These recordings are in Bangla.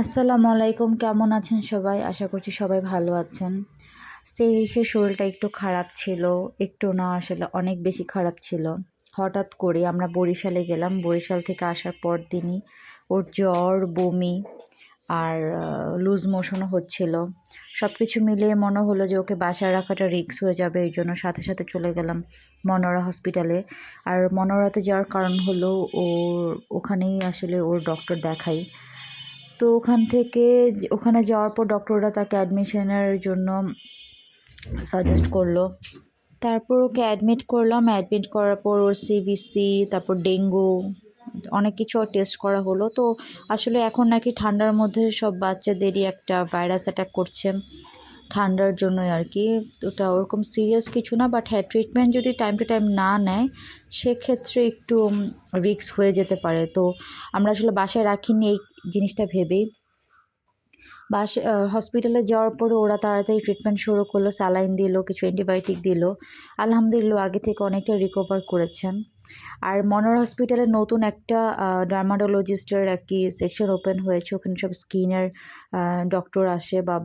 আসসালামু আলাইকুম, কেমন আছেন সবাই? আশা করছি সবাই ভালো আছেন। সেই সে শরীরটা একটু খারাপ ছিল, একটু না, আসলে অনেক বেশি খারাপ ছিল। হঠাৎ করে আমরা বরিশালে গেলাম। বরিশাল থেকে আসার পর দিনই ওর জ্বর, বমি আর লুজ মোশনও হচ্ছিল। সব কিছু মিলিয়ে মনে হলো যে ওকে বাসায় রাখাটা রিস্ক হয়ে যাবে, এই জন্য সাথে সাথে চলে গেলাম মনোরা হসপিটালে। আর মনোরাতে যাওয়ার কারণ হলো ওর, ওখানেই আসলে ওর ডক্টর দেখাই। তো ওখান থেকে ওখানে যাওয়ার পর ডক্টররা তাকে অ্যাডমিশনের জন্য সাজেস্ট করল। তারপর ওকে অ্যাডমিট করলাম অ্যাডমিট করার পর ওর সিবিসি তারপর ডেঙ্গু অনেক কিছু টেস্ট করা হলো। তো আসলে এখন নাকি ঠান্ডার মধ্যে সব বাচ্চাদেরই একটা ভাইরাস অ্যাটাক করছে। ঠান্ডার জন্যই আর কি। ওটা ওরকম সিরিয়াস কিছু না বাট হ্যাঁ ট্রিটমেন্ট যদি টাইম টু টাইম না নেয়, সেক্ষেত্রে একটু রিস্ক হয়ে যেতে পারে। তো আমরা আসলে বাসায় রাখিনি এই জিনিসটা ভেবেই। বাস হসপিটালে যাওয়ার পরে ওরা তাড়াতাড়ি ট্রিটমেন্ট শুরু করল স্যালাইন দিল, কিছু অ্যান্টিবায়োটিক দিল। আলহামদুলিল্লাহ, আগে থেকে অনেকটা রিকভার করেছেন। আর মনোর হসপিটালে নতুন একটা ডার্মাটোলজিস্টের আর কি সেকশন ওপেন হয়েছে। ওখানে সব স্কিনের ডক্টর আসে বা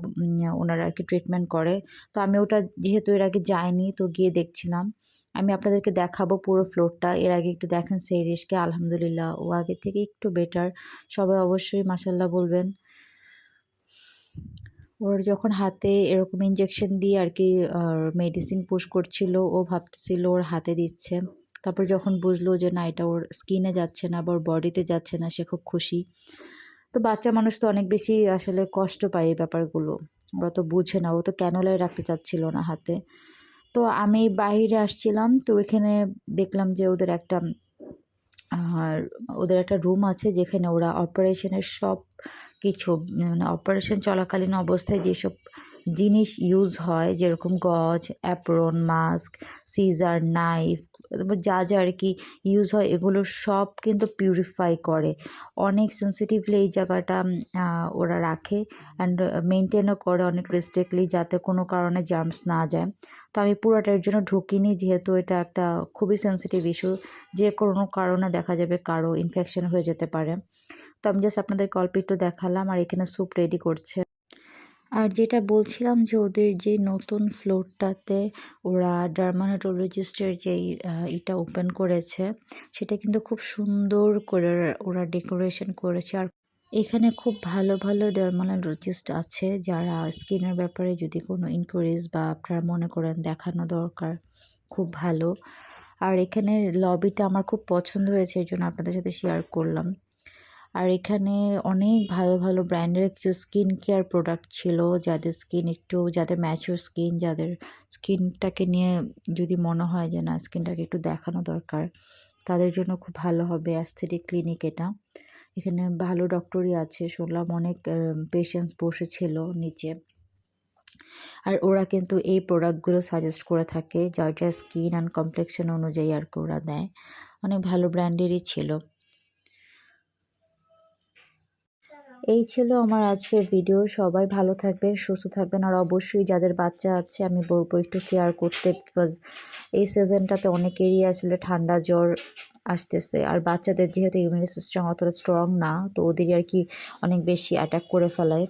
ওনারা আর কি ট্রিটমেন্ট করে। তো আমি ওটা যেহেতু এর আগে যাইনি, তো গিয়ে দেখছিলাম। আমি আপনাদেরকে দেখাবো পুরো ফ্লোরটা এর আগে একটু দেখেন সেই রেশকে আলহামদুলিল্লাহ, ও আগে থেকে একটু বেটার সবাই অবশ্যই মাসাল্লাহ বলবেন। ওর যখন হাতে এরকম ইঞ্জেকশন দিয়ে আর কি মেডিসিন পুশ করছিল, ও ভাবতেছিল ওর হাতে দিচ্ছে। তারপর যখন বুঝলো যে না, এটা ওর স্কিনে যাচ্ছে না বা ওর বডিতে যাচ্ছে না, সে খুব খুশি। তো বাচ্চা মানুষ তো অনেক বেশি আসলে কষ্ট পায় এই ব্যাপারগুলো। ওরা তো বুঝে না, ও তো ক্যানোলাই রাখতে চাচ্ছিল না হাতে। তো আমি বাইরে আসছিলাম, তো এখানে দেখলাম যে ওদের একটা আর ওদের একটা রুম আছে যেখানে ওরা অপারেশনের সব কিছু মানে অপারেশন চলাকালীন অবস্থায় যেসব জিনিস ইউজ হয়, যেরকম গজ অ্যাপ্রন মাস্ক সিজার নাইফ যা যা আর কি ইউজ হয়, এগুলো সব কিন্তু পিউরিফাই করে। অনেক সেন্সিটিভলি এই জায়গাটা ওরা রাখে অ্যান্ড মেনটেনও করে অনেক রেস্ট্রিক্টলি যাতে কোনো কারণে জার্মস না যায়। তো আমি পুরোটার জন্য ঢুকিনি, যেহেতু এটা একটা খুবই সেন্সিটিভ ইস্যু যে কোনো কারণে দেখা যাবে কারও ইনফেকশন হয়ে যেতে পারে। তো আমি জাস্ট আপনাদের অল্প একটু দেখালাম আর এখানে স্যুপ রেডি করছে। আর যেটা বলছিলাম যে ওদের যে নতুন ফ্লোরটাতে ওরা ডার্মাটোলজিস্টের যেই এটা ওপেন করেছে, সেটা কিন্তু খুব সুন্দর করে ওরা ডেকোরেশন করেছে। আর এখানে খুব ভালো ভালো ডার্মাটোলজিস্ট আছে যারা স্কিনের ব্যাপারে যদি কোনো ইনকোয়ারিজ বা আপনারা মনে করেন দেখানো দরকার, খুব ভালো। আর এখানের লবিটা আমার খুব পছন্দ হয়েছে এই জন্য আপনাদের সাথে শেয়ার করলাম। আর এখানে অনেক ভালো ভালো ব্র্যান্ডের কিছু স্কিন কেয়ার প্রোডাক্ট ছিল, যাদের স্কিন একটু, যাদের ম্যাচুর স্কিন যাদের স্কিনটাকে নিয়ে যদি মনে হয় যে না স্কিনটাকে একটু দেখানো দরকার, তাদের জন্য খুব ভালো হবে অ্যাস্থেটিক ক্লিনিক এটা। এখানে ভালো ডক্টরই আছে, শুনলাম অনেক পেশেন্টস বসেছিল নিচে। আর ওরা কিন্তু এই প্রোডাক্টগুলো সাজেস্ট করে থাকে, যার যা স্কিন অ্যান্ড কমপ্লেক্সন অনুযায়ী আর কি ওরা দেয়। অনেক ভালো ব্র্যান্ডেরই ছিল। এই ছিল আমার আজকের ভিডিও সবাই ভালো থাকবেন, সুস্থ থাকবেন। আর অবশ্যই যাদের বাচ্চা আছে, আমি বলব একটু কেয়ার করতে বিকজ এই সিজনটাতে অনেকেরই আসলে ঠান্ডা জ্বর আসতেছে। আর বাচ্চাদের যেহেতু ইমিউনি সিস্টেম অতটা স্ট্রং না, তো ওদেরই আর কি অনেক বেশি অ্যাটাক করে ফেলায়।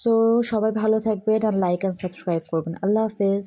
সো সবাই ভালো থাকবেন আর লাইক অ্যান্ড সাবস্ক্রাইব করবেন। আল্লাহ হাফেজ।